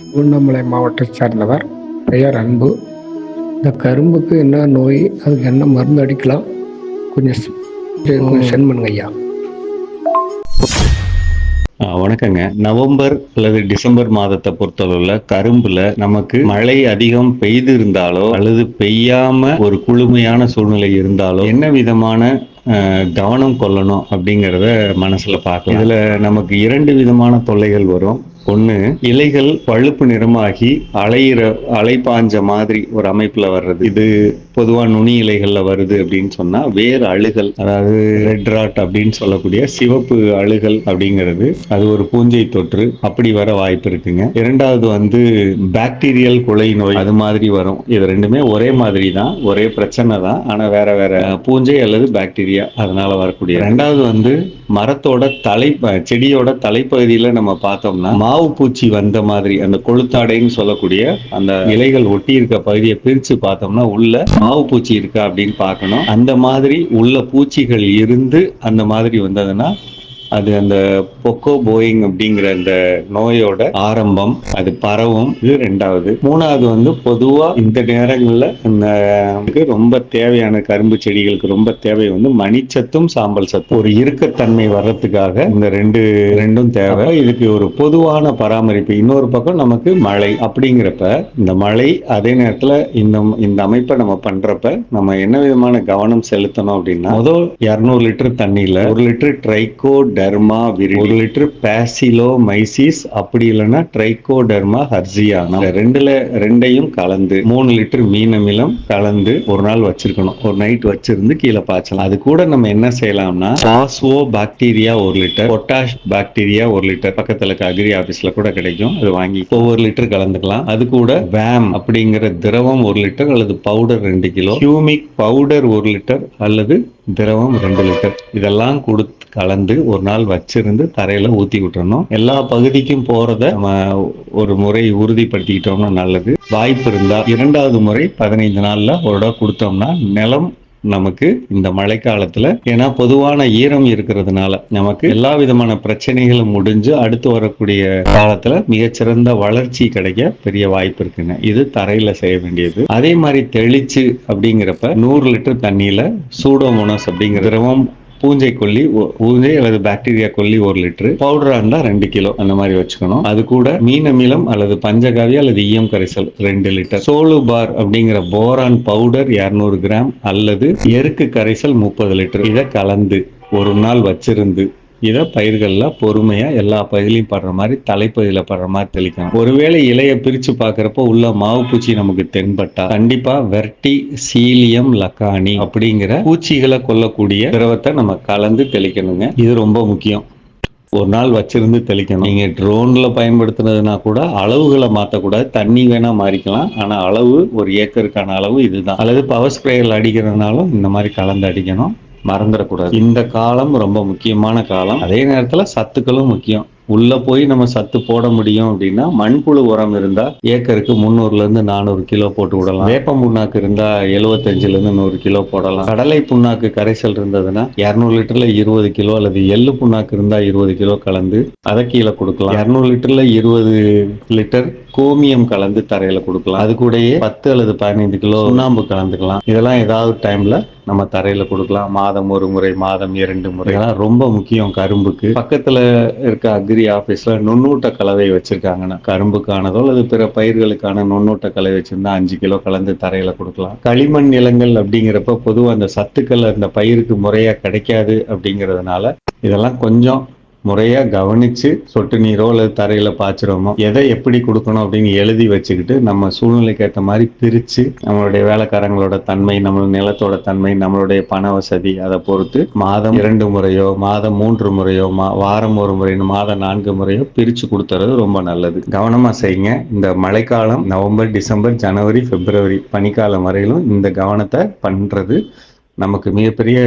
திருவண்ணாமலை மாவட்டத்தை சார்ந்தவர் பெயர் அன்பு. இந்த கரும்புக்கு என்ன நோய் அதுக்கு என்ன மருந்து அடிக்கலாம்? கொஞ்சம் கொஞ்சம் சென்ட் பண்ணுங்க ஐயா. வணக்கங்க. நவம்பர் அல்லது டிசம்பர் மாதத்தை பொறுத்தளவுல கரும்புல நமக்கு மழை அதிகம் பெய்து இருந்தாலோ அல்லது பெய்யாம ஒரு குளுமையான சூழ்நிலை இருந்தாலோ என்ன விதமான கவனம் கொள்ளணும் அப்படிங்கிறத மனசுல பார்க்கலாம். இதுல நமக்கு இரண்டு விதமான தொல்லைகள் வரும். ஒன்று இலைகள் பழுப்பு நிறமாகி அலையிற அலை பாஞ்ச மாதிரி ஒரு அமைப்புல வர்றது. இது பொதுவா நுனி இலைகள்ல வருது அப்படின்னு சொன்னா வேர் அழுகல் அதாவது ரெட் ராட் அப்படின்னு சொல்லக்கூடிய சிவப்பு அழுகல் அப்படிங்கிறது. அது ஒரு பூஞ்சை தொற்று. அப்படி வர வாய்ப்பு இருக்குங்க. இரண்டாவது வந்து பாக்டீரியல் குலை நோய் அது மாதிரி வரும். இது ரெண்டுமே ஒரே மாதிரி தான். ஒரே பிரச்சனை தான். ஆனா வேற வேற பூஞ்சை அல்லது பாக்டீரியா அதனால வரக்கூடிய ரெண்டாவது வந்து மரத்தோட தலை செடியோட தலைப்பகுதியில நம்ம பார்த்தோம்னா மாவு பூச்சி வந்த மாதிரி அந்த கொளுத்தாடைன்னு சொல்லக்கூடிய அந்த இலைகள் ஒட்டி இருக்க பகுதியை பிரிச்சு பார்த்தோம்னா உள்ள மாவு பூச்சி இருக்கா அப்படின்னு பார்க்கணும். அந்த மாதிரி உள்ள பூச்சிகள் இருந்து அந்த மாதிரி வந்ததுன்னா அது அந்த பொக்கோ போயிங் அப்படிங்கிற அந்த நோயோட ஆரம்பம் அது பரவும். இது ரெண்டாவது. மூணாவது வந்து பொதுவா இந்த நேரங்கள்ல இந்த ரொம்ப தேவையான கரும்பு செடிகளுக்கு ரொம்ப தேவை வந்து மணிச்சத்தும் சாம்பல் சத்தும். ஒரு இறுக்கத்தன்மை வர்றதுக்காக இந்த ரெண்டு ரெண்டும் தேவை. இதுக்கு ஒரு பொதுவான பராமரிப்பு. இன்னொரு பக்கம் நமக்கு மழை அப்படிங்கிறப்ப இந்த மழை அதே நேரத்துல இந்த இந்த அமைப்பை நம்ம பண்றப்ப நம்ம என்ன விதமான கவனம் செலுத்தணும் அப்படின்னா முதல் இரநூறு லிட்டர் தண்ணியில ஒரு லிட்டர் ட்ரைகோ டெர்மா விரி ஒரு லிட்டர் பேசிலோ மைசிஸ் அப்படி இல்லைன்னா ட்ரைகோ டெர்மா ஹர்ஜியானா ரெண்டுல ரெண்டையும் கலந்து மூணு லிட்டர் மீன் அமிலம் கலந்து ஒரு நாள் வச்சிருக்கணும். ஒரு நைட் வச்சிருந்து கீழே பாய்ச்சலாம். அது கூட நம்ம என்ன செய்யலாம்னா பாஸ்வோ பாக்டீரியா ஒரு லிட்டர் பொட்டாஷ் பாக்டீரியா ஒரு லிட்டர். பக்கத்துல இருக்க அக்ரி ஆபீஸ்ல கூட கிடைக்கும். அது வாங்கி ஒவ்வொரு லிட்டர் கலந்துக்கலாம். அது கூட வேம் அப்படிங்கிற திரவம் ஒரு லிட்டர் அல்லது பவுடர் ரெண்டு கிலோ. ஹியூமிக் பவுடர் ஒரு லிட்டர் அல்லது திரவம் ரெண்டு லிட்டர். இதெல்லாம் கொடுத்து கலந்து ஒரு நாள் வச்சிருந்து தரையில ஊத்தி விட்டுறணும். எல்லா பகுதிக்கும் போறத நம்ம ஒரு முறை உறுதிப்படுத்திக்கிட்டோம்னா நல்லது. வாய்ப்பு இருந்தா இரண்டாவது முறை பதினைந்து நாள்ல ஒரு இடம் கொடுத்தோம்னா நிலம் நமக்கு இந்த மழைக்காலத்துல ஏன்னா பொதுவான ஈரம் இருக்கிறதுனால நமக்கு எல்லா விதமான பிரச்சனைகளும் முடிஞ்சு அடுத்து வரக்கூடிய காலத்துல மிகச்சிறந்த வளர்ச்சி கிடைக்க பெரிய வாய்ப்பு இருக்குங்க. இது தரையில செய்ய வேண்டியது. அதே மாதிரி தெளிச்சு அப்படிங்கிறப்ப நூறு லிட்டர் தண்ணியில சூடோமோனஸ் அப்படிங்கிற திரவம் பூஞ்சை கொல்லி பூஞ்சை அல்லது பாக்டீரியா கொல்லி ஒரு லிட்டரு. பவுடரா இருந்தா ரெண்டு கிலோ அந்த மாதிரி வச்சுக்கணும். அது கூட மீன் அமிலம் அல்லது பஞ்சகாவி அல்லது ஈயம் கரைசல் ரெண்டு லிட்டர். சோலு பார் அப்படிங்கிற போரான் பவுடர் 200 கிராம் அல்லது எருக்கு கரைசல் முப்பது லிட்டர். இதை கலந்து ஒரு நாள் வச்சிருந்து இதை பயிர்களில் பொறுமையாக எல்லா பகுதியிலையும் படுற மாதிரி தலைப்பகுதியில் படுற மாதிரி தெளிக்கணும். ஒருவேளை இலையை பிரித்து பார்க்குறப்போ உள்ள மாவு பூச்சி நமக்கு தென்பட்டா கண்டிப்பாக வெர்டி சீலியம் லக்கானி அப்படிங்கிற பூச்சிகளை கொல்லக்கூடிய திரவத்தை நம்ம கலந்து தெளிக்கணுங்க. இது ரொம்ப முக்கியம். ஒரு நாள் வச்சிருந்து தெளிக்கணும். நீங்க ட்ரோன்ல பயன்படுத்தினதுனா கூட அளவுகளை மாற்றக்கூடாது தண்ணி வேணா மாறிக்கலாம். ஆனா அளவு ஒரு ஏக்கருக்கான அளவு இதுதான். அல்லது பவர் ஸ்ப்ரேயர்ல அடிக்கிறதுனாலும் இந்த மாதிரி கலந்து அடிக்கணும். மறந்துடக்கூடாது. இந்த காலம் ரொம்ப முக்கியமான காலம். அதே நேரத்துல சத்துக்களும் முக்கியம். உள்ள போய் நம்ம சத்து போட முடியும் அப்படின்னா மண்புழு உரம் இருந்தா ஏக்கருக்கு முந்நூறுல இருந்து நானூறு கிலோ போட்டு விடலாம். வேப்ப புண்ணாக்கு இருந்தா எழுபத்தஞ்சுல இருந்து நூறு கிலோ போடலாம். கடலை புண்ணாக்கு கரைசல் இருந்ததுன்னா இருநூறு லிட்டர்ல இருபது கிலோ அல்லது எள்ளு புண்ணாக்கு இருந்தா இருபது கிலோ கலந்து அதை கீழே கொடுக்கலாம். இருநூறு லிட்டர்ல இருபது லிட்டர் கோமியம் கலந்து தரையில கொடுக்கலாம். அது கூடயே பத்து அல்லது பதினைந்து கிலோ சுண்ணாம்பு கலந்துக்கலாம். இதெல்லாம் ஏதாவது டைம்ல நம்ம தரையில கொடுக்கலாம். மாதம் ஒரு முறை மாதம் இரண்டு முறை. ரொம்ப முக்கியம் கரும்புக்கு. பக்கத்துல இருக்க அக்ரி ஆபீஸ்ல நுண்ணூட்ட கலவை வச்சிருக்காங்கன்னா கரும்புக்கானதோ அல்லது பிற பயிர்களுக்கான நுண்ணூட்ட கலவை வச்சிருந்தா அஞ்சு கிலோ கலந்து தரையில கொடுக்கலாம். களிமண் நிலங்கள் அப்படிங்கிறப்ப பொதுவா அந்த சத்துக்கள் அந்த பயிருக்கு முறையா கிடைக்காது அப்படிங்கிறதுனால இதெல்லாம் கொஞ்சம் முறையாக கவனித்து சொட்டு நீரோ அல்லது தரையில் பாய்ச்சுறோமோ எதை எப்படி கொடுக்கணும் அப்படின்னு எழுதி வச்சுக்கிட்டு நம்ம சூழ்நிலைக்கு ஏற்ற மாதிரி பிரித்து நம்மளுடைய வேலைக்காரங்களோட தன்மை நம்ம நிலத்தோட தன்மை நம்மளுடைய பண வசதி அதை பொறுத்து மாதம் இரண்டு முறையோ மாதம் மூன்று முறையோ மா வாரம் ஒரு முறை மாதம் நான்கு முறையோ பிரித்து கொடுத்துறது ரொம்ப நல்லது. கவனமாக செய்யுங்க. இந்த மழைக்காலம் நவம்பர் டிசம்பர் ஜனவரி பிப்ரவரி பனிக்காலம் வரையிலும் இந்த கவனத்தை பண்ணுறது நமக்கு மிகப்பெரிய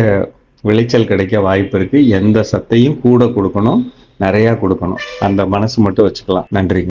விளைச்சல் கிடைக்க வாய்ப்பு இருக்கு. எந்த சத்தையும் கூட கொடுக்கணும். நிறைய கொடுக்கணும். அந்த மனசு மட்டும் வச்சுக்கலாம். நன்றிங்க